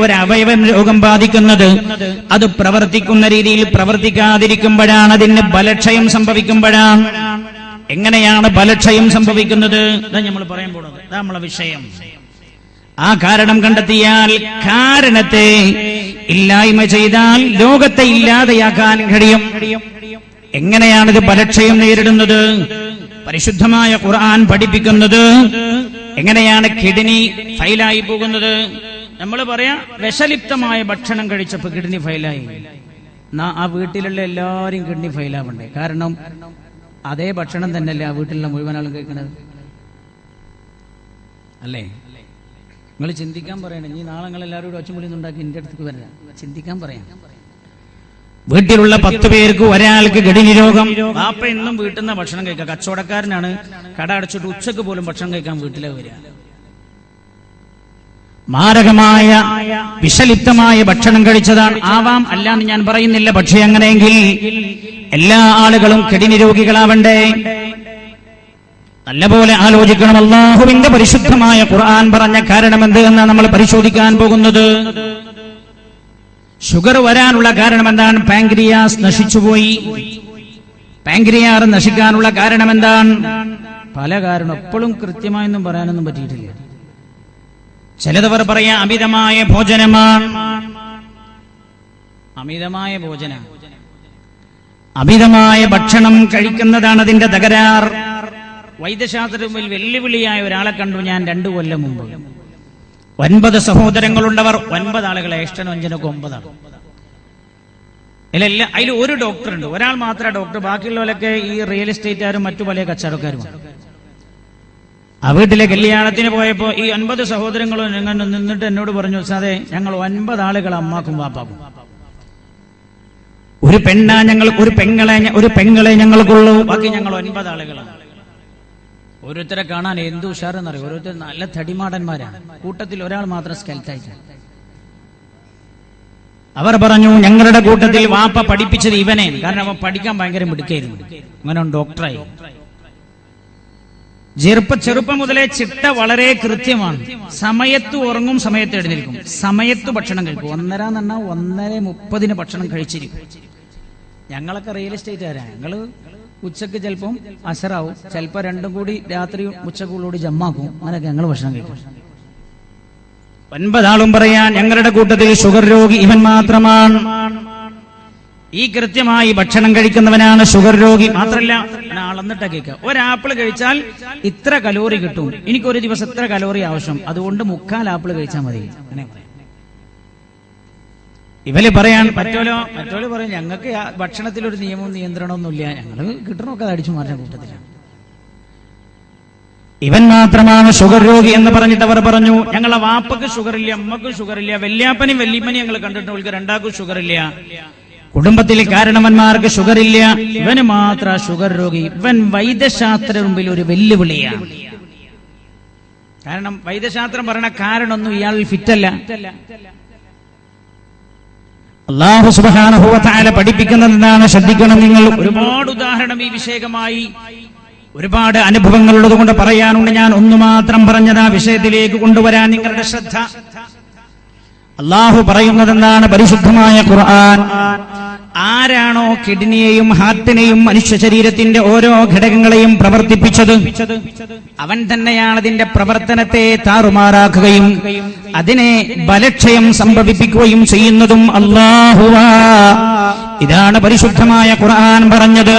ഒരു അവയവം രോഗം ബാധിക്കുന്നത്. അത് പ്രവർത്തിക്കുന്ന രീതിയിൽ പ്രവർത്തിക്കാതിരിക്കുമ്പോഴാണ് അതിന് ബലക്ഷയം സംഭവിക്കുമ്പോഴാണ്. എങ്ങനെയാണ് ബലക്ഷയം സംഭവിക്കുന്നത്? നമ്മൾ പറയാൻ പോകുന്നത് നമ്മളെ വിഷയം. ആ കാരണം കണ്ടെത്തിയാൽ കാരണത്തെ ഇല്ലായ്മ ചെയ്താൽ ലോകത്തെ ഇല്ലാതെയാക്കാൻ കഴിയും. എങ്ങനെയാണിത് ബലക്ഷയം നേരിടുന്നത്? പരിശുദ്ധമായ ഖുർആൻ പഠിപ്പിക്കുന്നത് എങ്ങനെയാണ് കിഡ്നി ഫൈലായി പോകുന്നത്? നമ്മൾ പറയാ വിഷലിപ്തമായ ഭക്ഷണം കഴിച്ചപ്പോ കിഡ്നി ഫൈലായി ആ വീട്ടിലുള്ള എല്ലാവരും കിഡ്നി ഫൈലാവണ്ടേ കാരണം അതേ ഭക്ഷണം തന്നെയല്ലേ ആ വീട്ടിലുള്ള മുഴുവൻ ആളും കഴിക്കണത്? അല്ലേ? നിങ്ങൾ ചിന്തിക്കാൻ പറയണം ഇനി നാളെ എല്ലാവരും കൂടെ ഒച്ചമുളി ഉണ്ടാക്കി എന്റെ അടുത്തേക്ക് വരാം ചിന്തിക്കാൻ പറയാം. വീട്ടിലുള്ള പത്ത് പേർക്ക് ഒരാൾക്ക് ഗഡിനി രോഗം. വാപ്പ എന്നും വീട്ടിൽ നിന്ന് ഭക്ഷണം കഴിക്കുക. കച്ചവടക്കാരനാണ് കട അടച്ചിട്ട് ഉച്ചയ്ക്ക് പോലും ഭക്ഷണം കഴിക്കാൻ വീട്ടിലെ വരിക. മാരകമായ വിഷലിപ്തമായ ഭക്ഷണം കഴിച്ചതാണ്. ആവാം അല്ലാന്ന് ഞാൻ പറയുന്നില്ല. പക്ഷേ അങ്ങനെയെങ്കിൽ എല്ലാ ആളുകളും കെടിനി രോഗികളാവണ്ടേ നല്ലപോലെ ആലോചിക്കണം. അള്ളാഹുവിന്റെ പരിശുദ്ധമായ ഖുർആൻ പറഞ്ഞ കാരണം എന്ത് എന്നാണ് നമ്മൾ പരിശോധിക്കാൻ പോകുന്നത്? ഷുഗർ വരാനുള്ള കാരണം എന്താണ് പാങ്ക്രിയാസ് നശിച്ചുപോയി. പാങ്ക്രിയാർ നശിക്കാനുള്ള കാരണം എന്താണ് പല കാരണം. എപ്പോഴും കൃത്യമായൊന്നും പറയാനൊന്നും പറ്റിയിട്ടില്ല. ചിലതവർ പറയാ അമിതമായ ഭോജനമാണ്. അമിതമായ ഭോജന. അമിതമായ ഭക്ഷണം കഴിക്കുന്നതാണ് അതിന്റെ തകരാർ. വൈദ്യശാസ്ത്രത്തിൽ വെല്ലുവിളിയായ ഒരാളെ കണ്ടു ഞാൻ രണ്ടു കൊല്ലം മുമ്പ്. ഒൻപത് സഹോദരങ്ങളുണ്ടവർ ഒൻപത് ആളുകളെ ഏഷ്ടനൊഞ്ചനൊക്കെ ഒമ്പതാണ്. ഇല്ല അതിൽ ഒരു ഡോക്ടർ ഉണ്ട് ഒരാൾ മാത്രമേ ഡോക്ടർ ബാക്കിയുള്ളവരൊക്കെ ഈ റിയൽ എസ്റ്റേറ്റുകാരും മറ്റു പല കച്ചവടക്കാരുമാണ്. ആ വീട്ടിലെ കല്യാണത്തിന് പോയപ്പോ ഈ ഒൻപത് സഹോദരങ്ങളും ഞങ്ങൾ നിന്നിട്ട് എന്നോട് പറഞ്ഞു അതെ ഞങ്ങൾ ഒൻപത് ആളുകൾ അമ്മാക്കും വാപ്പാക്കും. ഒരു പെണ്ണാ ഞങ്ങൾ ഒരു പെങ്ങളെ ഒരു പെങ്ങളെ ഞങ്ങൾക്കുള്ളൂ. ബാക്കി ഞങ്ങൾ ഒൻപത് ആളുകളാണ് ഓരോരുത്തരെ കാണാൻ എന്ത് ഉഷാറെന്നറിയോ? ഓരോരുത്തർ നല്ല തടിമാടന്മാരാണ്. കൂട്ടത്തിൽ ഒരാൾ മാത്രം സ്കെൽറ്റായിട്ടാണ്. അവർ പറഞ്ഞു ഞങ്ങളുടെ കൂട്ടത്തിൽ വാപ്പ പഠിപ്പിച്ചത് ഇവനെ കാരണം അവൻ പഠിക്കാൻ ഭയങ്കര മിടുക്കായിരുന്നു അങ്ങനെ ഡോക്ടറായി. ചെറുപ്പ ചെറുപ്പം മുതലേ ചിട്ട വളരെ കൃത്യമാണ്. സമയത്ത് ഉറങ്ങും സമയത്ത് എഴുന്നേൽക്കും. സമയത്ത് ഭക്ഷണം കഴിക്കും. ഒന്നര എന്ന് പറഞ്ഞാൽ ഒന്നര മുപ്പതിന് ഭക്ഷണം കഴിച്ചിരിക്കും. ഞങ്ങളൊക്കെ റിയൽ എസ്റ്റേറ്റുകാരാണ് ഞങ്ങൾ ഉച്ചയ്ക്ക് ചിലപ്പം അസറാവും. ചിലപ്പോ രണ്ടും കൂടി രാത്രി ഉച്ചക്കുള്ളൂടി ജമ്മാക്കും. അങ്ങനെയൊക്കെ ഞങ്ങൾ ഭക്ഷണം കഴിക്കും. ഒൻപതാളും പറയാൻ ഞങ്ങളുടെ കൂട്ടത്തിൽ ഷുഗർ രോഗി ഇവൻ മാത്രമാണ്. ഈ കൃത്യമായി ഭക്ഷണം കഴിക്കുന്നവനാണ് ഷുഗർ രോഗി. മാത്രല്ല അളന്നിട്ട കേൾക്കുക. ഒരാപ്പിൾ കഴിച്ചാൽ ഇത്ര കലോറി കിട്ടും. എനിക്ക് ഒരു ദിവസം ഇത്ര കലോറി ആവശ്യം. അതുകൊണ്ട് മുക്കാൽ ആപ്പിൾ കഴിച്ചാൽ മതി. ഇവർ പറയാൻ മറ്റോലോ പറ്റോലോ പറയും ഞങ്ങൾക്ക് ഭക്ഷണത്തിൽ ഒരു നിയമവും നിയന്ത്രണമൊന്നുമില്ല ഞങ്ങൾ കിട്ടണമൊക്കെ അടിച്ചു മാറ്റാൻ കൂട്ടത്തിലാണ് ഇവൻ മാത്രമാണ് ഷുഗർ രോഗി എന്ന് പറഞ്ഞിട്ട് അവർ പറഞ്ഞു ഞങ്ങളെ വാപ്പക്ക് ഷുഗർ ഇല്ല അമ്മയ്ക്ക് ഷുഗർ ഇല്ല വല്യാപ്പനും വല്യപ്പനും ഞങ്ങൾ കണ്ടിട്ട് രണ്ടാക്കും ഷുഗർ ഇല്ല കുടുംബത്തിലെ കാരണവന്മാർക്ക് ഷുഗർ ഇല്ല ഇവന് മാത്ര ഷുഗർ രോഗി. ഇവൻ വൈദ്യശാസ്ത്ര മുമ്പിൽ ഒരു വെല്ലുവിളിയാണ്. കാരണം വൈദ്യശാസ്ത്രം പറയണ കാരണമൊന്നും ഇയാൾ ഫിറ്റല്ല. അള്ളാഹു സുബാനുഭവത്തായ പഠിപ്പിക്കുന്നത് എന്താണ് ശ്രദ്ധിക്കണം നിങ്ങൾ. ഒരുപാട് ഉദാഹരണം ഈ വിഷയകമായി ഒരുപാട് അനുഭവങ്ങൾ കൊണ്ട് പറയാനുണ്ട്. ഞാൻ ഒന്നു മാത്രം പറഞ്ഞത് ആ വിഷയത്തിലേക്ക് കൊണ്ടുവരാൻ നിങ്ങളുടെ ശ്രദ്ധ. അള്ളാഹു പറയുന്നത് എന്താണ് പരിശുദ്ധമായ ഖുർആൻ. ആരാണോ കിഡ്നിയെയും ഹാർട്ടിനെയും മനുഷ്യ ശരീരത്തിന്റെ ഓരോ ഘടകങ്ങളെയും പ്രവർത്തിപ്പിച്ചത്? അവൻ തന്നെയാണ് അതിന്റെ പ്രവർത്തനത്തെ താറുമാറാക്കുകയും അതിനെ ബലക്ഷയം സംഭവിപ്പിക്കുകയും ചെയ്യുന്നതും അള്ളാഹുവാ ഇതാണ് പരിശുദ്ധമായ ഖുർആൻ പറഞ്ഞത്.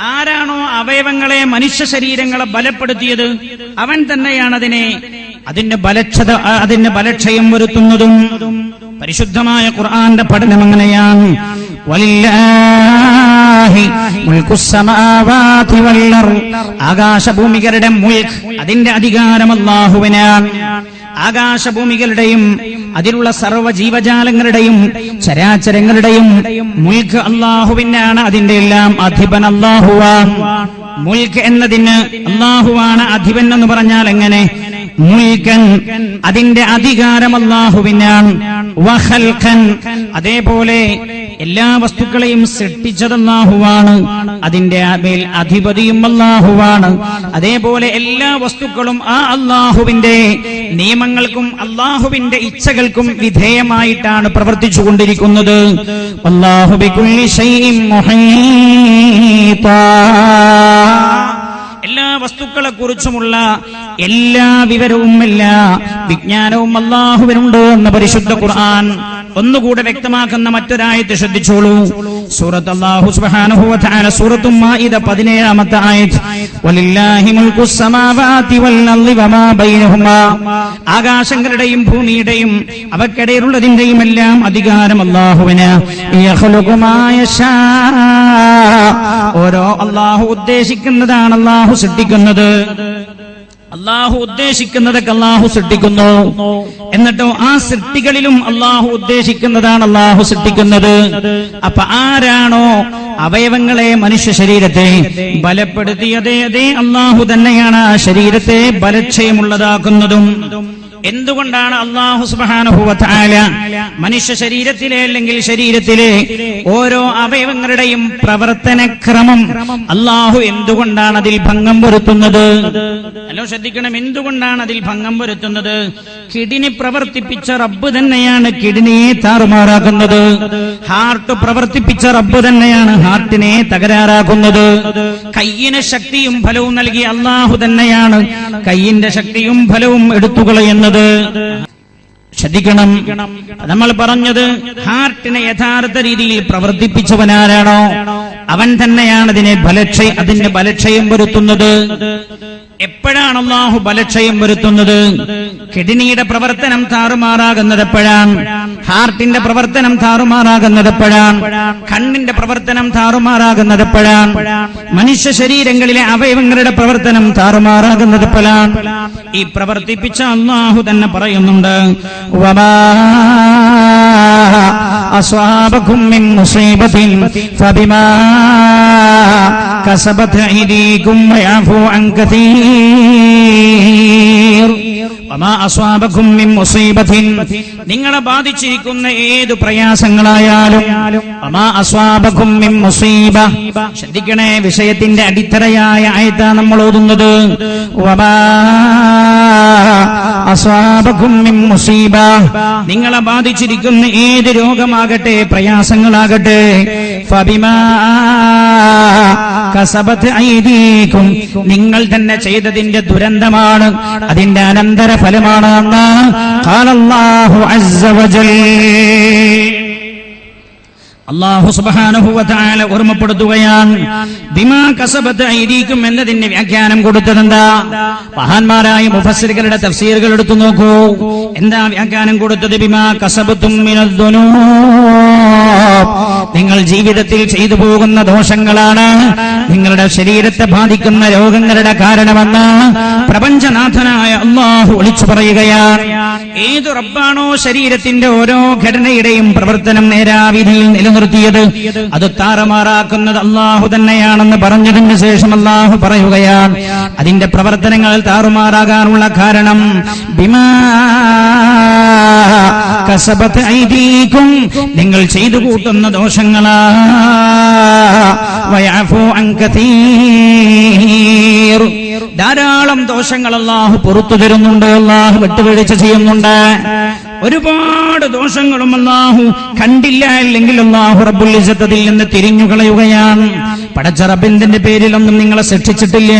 ആരാണോ അവയവങ്ങളെ മനുഷ്യ ശരീരങ്ങളെ ബലപ്പെടുത്തിയത് അവൻ തന്നെയാണ് അതിനെ അതിന്റെ ബലക്ഷത അതിന് ബലക്ഷയം വരുത്തുന്നതും. പരിശുദ്ധമായ ഖുർആന്റെ പഠനം അങ്ങനെയാണ്. ആകാശഭൂമികളുടെ മുൽക്ക് അതിന്റെ അധികാരം അള്ളാഹുവിനാണ് ആകാശഭൂമികളുടെയും അതിലുള്ള സർവ ജീവജാലങ്ങളുടെയും ചരാചരങ്ങളുടെയും മുൽഖ് അള്ളാഹുവിനാണ് അതിന്റെ എല്ലാം അധിപൻ അള്ളാഹുവാൻ മുൽക്ക് എന്നതിന് അള്ളാഹുവാണ് അധിപൻ എന്ന് പറഞ്ഞാൽ എങ്ങനെ? മുൽക്കൻ അതിന്റെ അധികാരം അള്ളാഹുവിനാണ് വഹൽഖൻ അതേപോലെ എല്ലാ വസ്തുക്കളെയും സൃഷ്ടിച്ചത് അള്ളാഹുവാണ് അതിന്റെ മേൽ അധിപതിയും അള്ളാഹുവാണ് അതേപോലെ എല്ലാ വസ്തുക്കളും ആ അള്ളാഹുവിന്റെ നിയമങ്ങൾക്കും അള്ളാഹുവിന്റെ ഇച്ഛകൾക്കും വിധേയമായിട്ടാണ് പ്രവർത്തിച്ചു കൊണ്ടിരിക്കുന്നത് എല്ലാ വസ്തുക്കളെ കുറിച്ചുമുള്ള എല്ലാ വിവരവും എല്ലാ വിജ്ഞാനവും അള്ളാഹുവിനുണ്ട് എന്ന പരിശുദ്ധ ഖുർആൻ ഒന്നുകൂടെ വ്യക്തമാക്കുന്ന മറ്റൊരായത്ത് ശ്രദ്ധിച്ചോളൂ. സൂറത്ത് അല്ലാഹു സുബ്ഹാനഹു വ തആല മാഇദ 17ാമത്തെ ആയത്ത് വലില്ലാഹി മുൽക്കു സമാവാതി വൽ അർളി വമാ ബൈനഹുമാ. ആകാശങ്ങളുടെയും ഭൂമിയുടെയും അവക്കിടയിലുള്ളതിന്റെയും എല്ലാം അധികാരം അല്ലാഹുവിന് യഖ്ലുഖു മാ യശാ. ഓരോ അള്ളാഹു ഉദ്ദേശിക്കുന്നതാണ് അള്ളാഹു സൃഷ്ടിക്കുന്നത് അള്ളാഹു ഉദ്ദേശിക്കുന്നതൊക്കെ അള്ളാഹു സൃഷ്ടിക്കുന്നു. എന്നിട്ടോ ആ സൃഷ്ടികളിലും അള്ളാഹു ഉദ്ദേശിക്കുന്നതാണ് അള്ളാഹു സൃഷ്ടിക്കുന്നത്. അപ്പൊ ആരാണോ അവയവങ്ങളെ മനുഷ്യ ശരീരത്തെ ബലപ്പെടുത്തിയതേ അതേ അള്ളാഹു തന്നെയാണ് ആ ശരീരത്തെ ബലക്ഷയമുള്ളതാക്കുന്നതും. എന്തുകൊണ്ടാണ് അള്ളാഹു സുബാനുഭവത്തായ മനുഷ്യ ശരീരത്തിലെ അല്ലെങ്കിൽ ശരീരത്തിലെ ഓരോ അവയവങ്ങളുടെയും പ്രവർത്തനക്രമം? അള്ളാഹു എന്തുകൊണ്ടാണ് അതിൽ ഭംഗം വരുത്തുന്നത്? അല്ലോ ശ്രദ്ധിക്കണം. എന്തുകൊണ്ടാണ് അതിൽ ഭംഗം വരുത്തുന്നത്? കിഡിനി പ്രവർത്തിപ്പിച്ച റബ്ബ് തന്നെയാണ് കിഡ്നിയെ താറുമാറാക്കുന്നത്. ഹാർട്ട് പ്രവർത്തിപ്പിച്ച റബ്ബ് തന്നെയാണ് ഹാർട്ടിനെ തകരാറാക്കുന്നത്. കയ്യിന് ശക്തിയും ഫലവും നൽകി അള്ളാഹു തന്നെയാണ് കയ്യിന്റെ ശക്തിയും ഫലവും എടുത്തുകളയുന്നത്. ശ്രദ്ധിക്കണം. നമ്മൾ പറഞ്ഞത് ഹാർട്ടിനെ യഥാർത്ഥ രീതിയിൽ പ്രവർത്തിപ്പിച്ചവനാരാണോ? അവൻ തന്നെയാണ് അതിനെ ബലക്ഷയ അതിന്റെ ബലക്ഷയം വരുത്തുന്നത്. എപ്പോഴാണ് അള്ളാഹു ബലക്ഷയം വരുത്തുന്നത്? കിഡ്നിയുടെ പ്രവർത്തനം താറുമാറാകുന്നത് എപ്പോഴാണ്? ഹാർട്ടിന്റെ പ്രവർത്തനം താറുമാറാകുന്നത് എപ്പോഴാണ്? കണ്ണിന്റെ പ്രവർത്തനം താറുമാറാകുന്നത് എപ്പോഴാണ്? മനുഷ്യ ശരീരങ്ങളിലെ അവയവങ്ങളുടെ പ്രവർത്തനം താറുമാറാകുന്നത് എപ്പോഴാണ്? ഈ പ്രവർത്തിപ്പിച്ച അന്നാഹു തന്നെ പറയുന്നുണ്ട് അസ്വാബകും കസബത്ത് ും നിങ്ങളെ ബാധിച്ചിരിക്കുന്ന ഏത് പ്രയാസങ്ങളായാലും ശ്രദ്ധിക്കണേ വിഷയത്തിന്റെ അടിത്തറയായ ആയിട്ടാണ് നമ്മൾ ഓതുന്നത്. മുസീബ. നിങ്ങളെ ബാധിച്ചിരിക്കുന്ന ഏത് രോഗമാകട്ടെ പ്രയാസങ്ങളാകട്ടെ. ഫബിമാ കസബത്ത് ഐദീക്കും നിങ്ങൾ തന്നെ ചെയ്തതിന്റെ ദുരന്തമാണ്. അതിന്റെ അനന്തര ഫലമാണ് എന്ന് വജൽ. അള്ളാഹു സുബാനുഭൂവത്തായ ഓർമ്മപ്പെടുത്തുകയാണ്. ബിമാ കസബത്ത് ഐരീക്കും എന്നതിന്റെ വ്യാഖ്യാനം കൊടുത്തതെന്താ? മഹാന്മാരായ മുഫസ്സിറുകളുടെ തഫ്സീറുകൾ എടുത്തു നോക്കൂ. എന്താ വ്യാഖ്യാനം കൊടുത്തത്? ബിമാ കസബത്തും നിങ്ങൾ ജീവിതത്തിൽ ചെയ്തു പോകുന്ന ദോഷങ്ങളാണ്. നിങ്ങളുടെ ശരീരത്തെ ബാധിക്കുന്ന രോഗങ്ങളുടെ കാരണമെന്ന് പ്രപഞ്ചനാഥനായ അള്ളാഹു വിളിച്ചു പറയുകയാണ്. ഏതു റബ്ബാണോ ശരീരത്തിന്റെ ഓരോ ഘടനയുടെയും പ്രവർത്തനം നേരാവിധിയിൽ നിലനിർത്തിയത് അത് താറമാറാക്കുന്നത് അള്ളാഹു തന്നെയാണെന്ന് പറഞ്ഞതിന് ശേഷം അള്ളാഹു പറയുകയാണ്. അതിന്റെ പ്രവർത്തനങ്ങൾ താറുമാറാകാനുള്ള കാരണം ബിമാ കസബത്ത് ഐദീക്കും നിങ്ങൾ ചെയ്തു കൂട്ടുന്ന ദോഷങ്ങളാ. ധാരാളം ദോഷങ്ങൾ അള്ളാഹു പുറത്തു തരുന്നുണ്ട് അള്ളാഹു വിട്ടുവീഴ്ച ചെയ്യുന്നുണ്ട്. ഒരുപാട് ദോഷങ്ങളും അല്ലാഹു കണ്ടില്ല അല്ലെങ്കിൽ അള്ളാഹു റബ്ബുൽ ഇസ്സത്തിൽ നിന്ന് തിരിഞ്ഞു കളയുകയാണ് പടച്ച റബ്ബിന്റെ പേരിലൊന്നും നിങ്ങളെ ശിക്ഷിച്ചിട്ടില്ല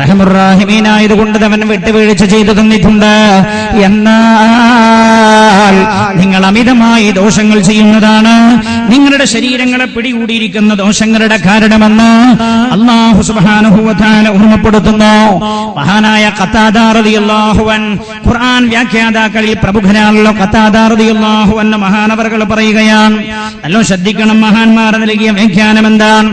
റഹമുറാഹിമീനായതുകൊണ്ട് അവൻ വിട്ടുവീഴ്ച ചെയ്തു തന്നിട്ടുണ്ട്. എന്നാൽ നിങ്ങൾ അമിതമായി ദോഷങ്ങൾ ചെയ്യുന്നതാണ്. നിങ്ങളുടെ ശരീരങ്ങളെ പിടികൂടിയിരിക്കുന്ന ദോഷങ്ങളുടെ കാരണമെന്ന് അള്ളാഹു സുബാനുഭവത്താല ഓർമ്മപ്പെടുത്തുന്നു. മഹാനായ കത്താദാറതിയല്ലാഹുവൻ ഖുർആൻ വ്യാഖ്യാതാക്കളിൽ പ്രമുഖനാണല്ലോ കത്താദാറതിയല്ലാഹുവൻ മഹാനവറുകൾ പറയുകയാണ് നല്ലോ ശ്രദ്ധിക്കണം മഹാന്മാർ നൽകിയ വ്യാഖ്യാനം എന്താണ്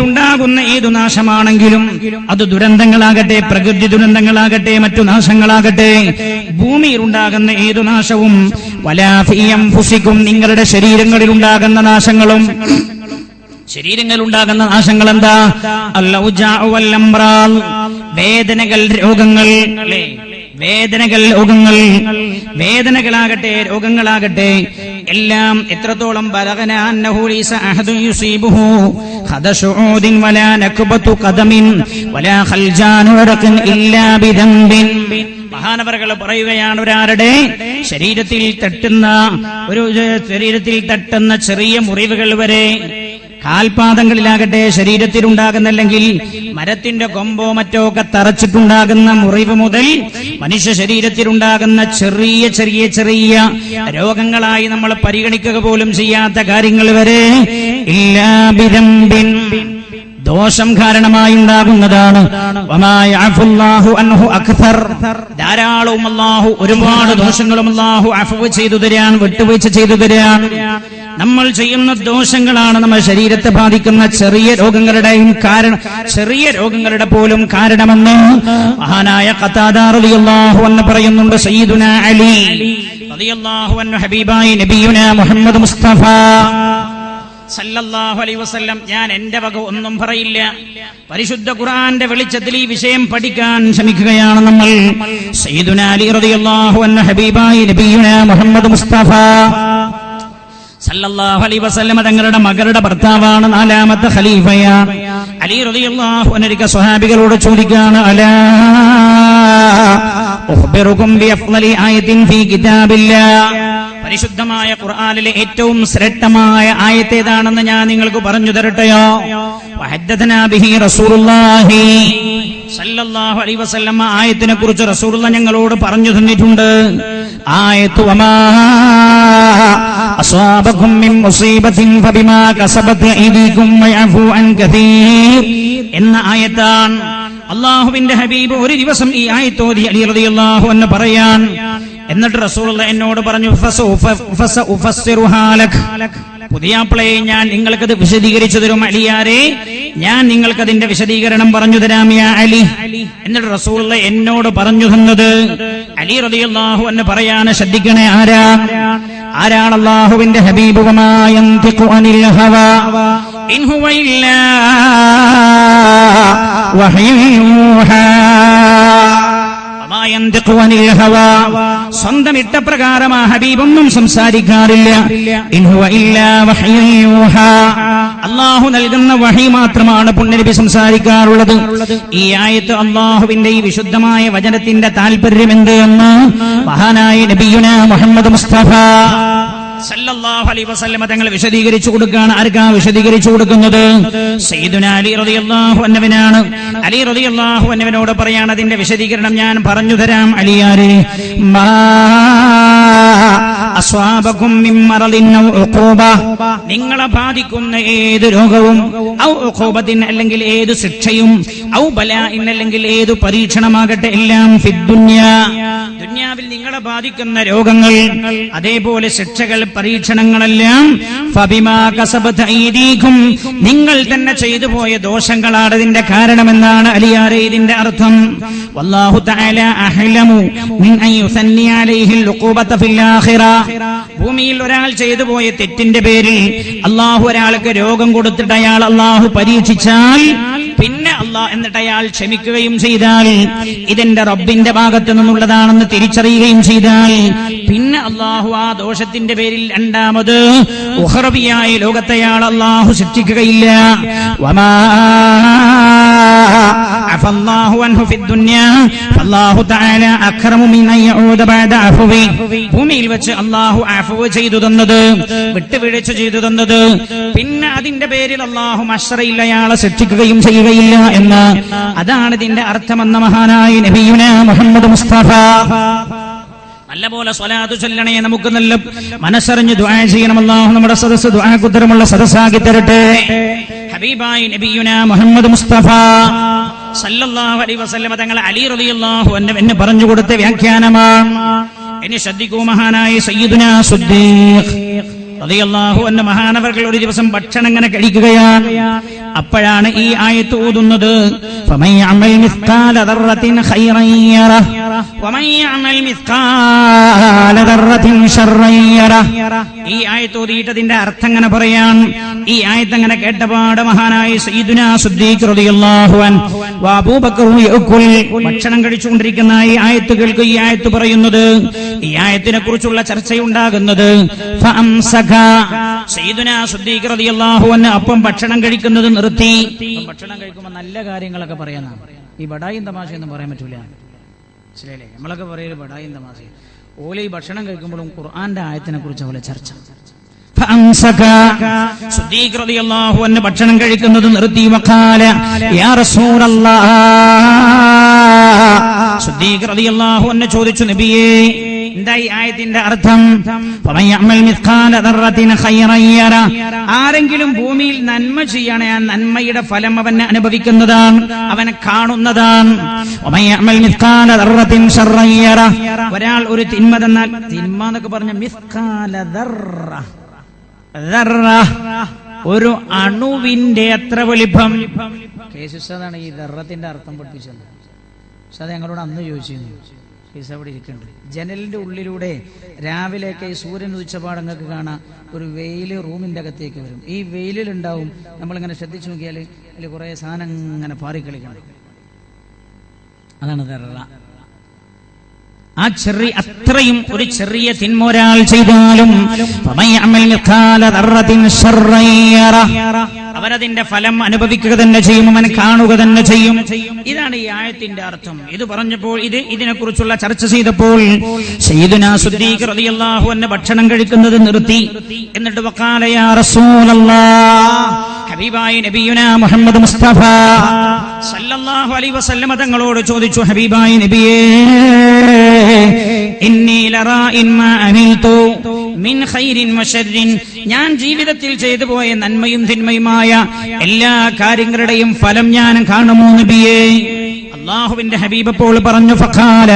ഉണ്ടാകുന്ന ഏതു നാശമാണെങ്കിലും അത് ദുരന്തങ്ങളാകട്ടെ പ്രകൃതി ദുരന്തങ്ങളാകട്ടെ മറ്റു നാശങ്ങളാകട്ടെ. ഭൂമിയിൽ ഉണ്ടാകുന്ന ഏതു നാശവും വലാഫിയം ഫുസിക്കും നിങ്ങളുടെ ശരീരങ്ങളിൽ ഉണ്ടാകുന്ന നാശങ്ങളും. ശരീരങ്ങളിൽ ഉണ്ടാകുന്ന നാശങ്ങൾ എന്താ അല്ല. വേദനകൾ രോഗങ്ങൾ. വേദനകൾ രോഗങ്ങൾ വേദനകളാകട്ടെ രോഗങ്ങളാകട്ടെ എല്ലാം എത്രത്തോളം മഹാനവറുകൾ പറയുകയാണ് ഒരാളുടെ ശരീരത്തിൽ തട്ടുന്ന ഒരു ശരീരത്തിൽ തട്ടുന്ന ചെറിയ മുറിവുകൾ വരെ കാൽപാദങ്ങളിലാകട്ടെ ശരീരത്തിലുണ്ടാകുന്നല്ലെങ്കിൽ മരത്തിന്റെ കൊമ്പോ മറ്റോ ഒക്കെ തറച്ചിട്ടുണ്ടാകുന്ന മുറിവ് മുതൽ മനുഷ്യ ശരീരത്തിലുണ്ടാകുന്ന ചെറിയ ചെറിയ ചെറിയ രോഗങ്ങളായി നമ്മൾ പരിഗണിക്കുക പോലും ചെയ്യാത്ത കാര്യങ്ങൾ വരെ ഇല്ലാ ദോഷം കാരണമായി ഉണ്ടാകുന്നതാണ്. ധാരാളവും അല്ലാഹു ഒരുപാട് ദോഷങ്ങളും അല്ലാഹു അഫവ് ചെയ്തു തരാൻ വിട്ടുവീഴ്ച ചെയ്തു തരാൻ. നമ്മൾ ചെയ്യുന്ന ദോഷങ്ങളാണ് നമ്മുടെ ശരീരത്തെ ബാധിക്കുന്ന ചെറിയ രോഗങ്ങളുടെയും കാരണം. ചെറിയ രോഗങ്ങളുടെ പോലും കാരണമെന്ന് മഹാനായ കഥാദാറിയാഹു എന്ന് പറയുന്നുണ്ട് സയ്യിദുന അലി റളിയല്ലാഹു അൻഹു മുഹമ്മദ് മുസ്തഫ. സല്ലല്ലാഹു അലൈഹി വസല്ലം ഞാൻ എന്റെ വക ഒന്നും പറയില്ല. പരിശുദ്ധ ഖുർആന്റെ വെളിച്ചത്തിൽ ഈ വിഷയം പഠിക്കാൻ ശ്രമിക്കുകയാണ് നമ്മൾ. സയ്യിദുന അലി റളിയല്ലാഹു അൻഹു ഹബീബായി നബിയുന മുഹമ്മദ് മുസ്തഫ. തങ്ങളുടെ മകളുടെ ഭർത്താവാണ് നാലാമത്തെ ഖലീഫയ. അലി റളിയല്ലാഹു സ്വഹാബികളോട് ചോദിക്കുകയാണ് അലാ പരിശുദ്ധമായ ഖുർആാനിലെ ഏറ്റവും ശ്രേഷ്ഠമായ ആയത്തേതാണെന്ന് ഞാൻ നിങ്ങൾക്ക് പറഞ്ഞു തരട്ടെയോ? ആയത്തിനെ കുറിച്ച് റസൂറുള്ള ഞങ്ങളോട് പറഞ്ഞു തന്നിട്ടുണ്ട്. എന്ന ആയത്താണ്. അള്ളാഹുവിന്റെ ഹബീബ് ഒരു ദിവസം ഈ ആയത്തോതി അലി റളിയല്ലാഹു എന്ന് പറയാൻ. എന്നിട്ട് റസൂൾ എന്നോട് പറഞ്ഞു പുതിയ പ്ലേ ലക്." ഞാൻ നിങ്ങൾക്കത് വിശദീകരിച്ചു തരും അലിയാരെ. ഞാൻ നിങ്ങൾക്കതിന്റെ വിശദീകരണം പറഞ്ഞു തരാമിയ അലി. എന്നിട്ട് റസൂലുള്ള എന്നോട് പറഞ്ഞു തന്നത് അലി റളിയല്ലാഹു എന്ന് പറയാൻ ശ്രദ്ധിക്കണേ ആരാ? ആരാണ് അള്ളാഹുവിന്റെ ഹബീബുമായ ഇൻ ഹുവ. സ്വന്തം ഇട്ടപ്രകാരം ആ ഹബീബൊന്നും സംസാരിക്കാറില്ല. അള്ളാഹു നൽകുന്ന വഹി മാത്രമാണ് പുണ്യനബി സംസാരിക്കാറുള്ളത്. ഈ ആയത്ത് അള്ളാഹുവിന്റെ ഈ വിശുദ്ധമായ വചനത്തിന്റെ താല്പര്യം എന്ത് എന്ന് മഹാനായ നബിയുന മുഹമ്മദ് മുസ്തഫ സല്ലല്ലാഹു അലൈഹി വസല്ലമ തങ്ങൾ വിശദീകരിച്ചു കൊടുക്കുകയാണ്. ആർക്കാ വിശദീകരിച്ചു കൊടുക്കുന്നത്? സയ്യിദുന അലി റളിയല്ലാഹു അൻഹുവിനാണ്. അലി റളിയല്ലാഹു അൻഹുവിനോട് പറയാണ് അതിന്റെ വിശദീകരണം ഞാൻ പറഞ്ഞു തരാം. അലിയാരെ മാ നിങ്ങളെ ബാധിക്കുന്ന ഏത് രോഗവും ഔ അല്ലെങ്കിൽ ഏത് ശിക്ഷയും ഔ ബലാഇൻ അല്ലെങ്കിൽ ഏത് പരീക്ഷണമാകട്ടെ എല്ലാം ഫിദ്ദുന്യ ദുന്യാവിൽ നിങ്ങളെ ബാധിക്കുന്ന രോഗങ്ങൾ അതേപോലെ ശിക്ഷകൾ പരീക്ഷണങ്ങളെല്ലാം ഫബിമാ കസബത് ഐദീകും നിങ്ങൾ തന്നെ ചെയ്തു പോയ ദോഷങ്ങളാണ് ഇതിന്റെ കാരണമെന്നാണ് അലിയാരെ ഇതിന്റെ അർത്ഥം. വല്ലാഹു തആല അഹ്ലമു മിൻ അൻ യുസന്നി ഉഖൂബത ഫിൽ ആഖിറ. ഭൂമിയിൽ ഒരാൾ ചെയ്തു പോയ തെറ്റിന്റെ പേരിൽ അള്ളാഹു ഒരാൾക്ക് രോഗം കൊടുത്തിട്ട് അയാൾ അള്ളാഹു പരീക്ഷിച്ചാൽ പിന്നെ അള്ളാഹ് എന്നിട്ട് അയാൾ ക്ഷമിക്കുകയും ചെയ്താൽ ഇതെന്റെ റബ്ബിന്റെ ഭാഗത്തു നിന്നുള്ളതാണെന്ന് തിരിച്ചറിയുകയും ചെയ്താൽ പിന്നെ അള്ളാഹു ആ ദോഷത്തിന്റെ പേരിൽ രണ്ടാമത് ഉഹറബിയായ ലോകത്തെ അയാൾ അള്ളാഹു ശിക്ഷിക്കുകയില്ല വമാ ഭൂമിയിൽ വെച്ച് അള്ളാഹു അഫവ് ചെയ്തു തന്നത് വിട്ടുവീഴ്ച ചെയ്തു തന്നത്. പിന്നെ അതിന്റെ പേരിൽ അള്ളാഹു അശ്രയില്ല അയാളെ ശിക്ഷിക്കുകയും ചെയ്യുകയില്ല എന്ന്. അതാണ് ഇതിന്റെ അർത്ഥമെന്ന മഹാനായ നബിയുന മുഹമ്മദ് മുസ്തഫ. നല്ലപോലെ സ്വലാത്തു ചൊല്ലണേ നമുക്ക് നല്ല മനസ്സറിഞ്ഞ് ദ്വാ ചെയ്യണം. അല്ലാഹു നമ്മുടെ സദസ്സ് ദ്വാ കുത്തരമുള്ള സദസ്സാക്കി തരട്ടെ. ഹബീബായി നബിയുന മുഹമ്മദ് മുസ്തഫ. സല്ലല്ലാഹു അലൈഹി വസല്ലമ അലി റളിയല്ലാഹു അൻഹു എന്ന് പറഞ്ഞു കൊടുത്ത വ്യാഖ്യാനമാണ്. ഇനി ശ്രദ്ധിക്കൂ മഹാനായ സയ്യിദുന സുദ്ദീഖ്. റളിയല്ലാഹു അൻഹു മഹാനവർകൾ ഒരു ദിവസം ഭക്ഷണം ഇങ്ങനെ കഴിക്കുകയാണ്. അപ്പോഴാണ് ഈ ആയത്ത് ഊതുന്നത് ഈ ആയത്ത് ഓതിയിട്ടതിന്റെ അർത്ഥം അങ്ങനെ പറയാൻ ഈ ആയത്ത് അങ്ങനെ കേട്ടപാട് മഹാനായ ഭക്ഷണം കഴിച്ചുകൊണ്ടിരിക്കുന്ന ഈ ആയത്ത് കേൾക്കുക ഈ ആയത്ത് പറയുന്നത്. ഈ ആയത്തിനെ കുറിച്ചുള്ള ചർച്ചയുണ്ടാകുന്നത് അപ്പം ഭക്ഷണം കഴിക്കുന്നത് നിർത്തി. ഭക്ഷണം കഴിക്കുമ്പോൾ നല്ല കാര്യങ്ങളൊക്കെ പറയാനാണ് ഈ ബടായും തമാശയൊന്നും പറയാൻ പറ്റൂല. മനസ്സിലായില്ലേ? നമ്മളൊക്കെ പറയൽ ബടായും തമാശ ഓല ഈ ഭക്ഷണം കഴിക്കുമ്പോഴും ഖുർആന്റെ ആയത്തിനെ കുറിച്ച് അവളെ ചർച്ച. ഭക്ഷണം കഴിക്കുന്നത് നിർത്തി വഖാല. യാ റസൂലല്ലാഹ്. അൻഹു ചോദിച്ചു നബിയേ എന്താ ഈ ആയത്തിന്റെ അർത്ഥം. ആരെങ്കിലും ഭൂമിയിൽ നന്മ ചെയ്യണേ ആ നന്മയുടെ ഫലം അവന് അനുഭവിക്കുന്നതാണ് അവനെ കാണുന്നതാണ്. ഒരാൾ ഒരു തിന്മ തന്നാൽ തിന്മ എന്നൊക്കെ പറഞ്ഞ. ഒരു അണുവിന്റെ എത്ര വലിപ്പം കേസുസാണ് ഈ ദർറത്തിന്റെ അർത്ഥം പഠിപ്പിച്ചത് പക്ഷെ അത് ഞങ്ങളോട് അന്ന് ചോദിച്ചിരുന്നു കേസ് അവിടെ ഇരിക്കുന്നുണ്ട്. ജനലിന്റെ ഉള്ളിലൂടെ രാവിലെയൊക്കെ ഈ സൂര്യൻ ഉദിച്ചപാട് നിങ്ങൾക്ക് കാണാം. ഒരു വെയിൽ റൂമിന്റെ അകത്തേക്ക് വരും. ഈ വെയിലിൽ ഉണ്ടാവും നമ്മൾ ഇങ്ങനെ ശ്രദ്ധിച്ചു നോക്കിയാൽ അതിൽ കുറെ സാധനം ഇങ്ങനെ പാറിക്കളിക്കണം. അതാണ് ദർറ ആ ചെറിയ അത്രയും ഒരു ചെറിയ തിന്മൊരാൾ ചെയ്താലും അവരതിന്റെ ഫലം അനുഭവിക്കുക തന്നെ ചെയ്യും അവൻ കാണുക തന്നെ ചെയ്യും. ഇതാണ് ഈ ആയത്തിന്റെ അർത്ഥം. ഇത് പറഞ്ഞപ്പോൾ ഇത് ഇതിനെ കുറിച്ചുള്ള ചർച്ച ചെയ്തപ്പോൾ റളിയല്ലാഹു ഭക്ഷണം കഴിക്കുന്നത് നിർത്തി. എന്നിട്ട് ഹബീബായ നബിയുന മുഹമ്മദ് മുസ്തഫ. സല്ലല്ലാഹു അലൈഹി വസല്ലമ തങ്ങളോട് ചോദിച്ചു ഹബീബായ നബിയേ ഇന്നി ലറാഇൻ മാ അമിൽതു മിൻ ഖൈരിൻ വശർരിൻ ഞാൻ ജീവിതത്തിൽ ചെയ്തു പോയ നന്മയും തിന്മയുമായ എല്ലാ കാര്യങ്ങളുടെയും ഫലം ഞാൻ കാണുമോ നബിയേ? അള്ളാഹുവിന്റെ ഹബീബ് അപ്പോൾ പറഞ്ഞു ഫഖാല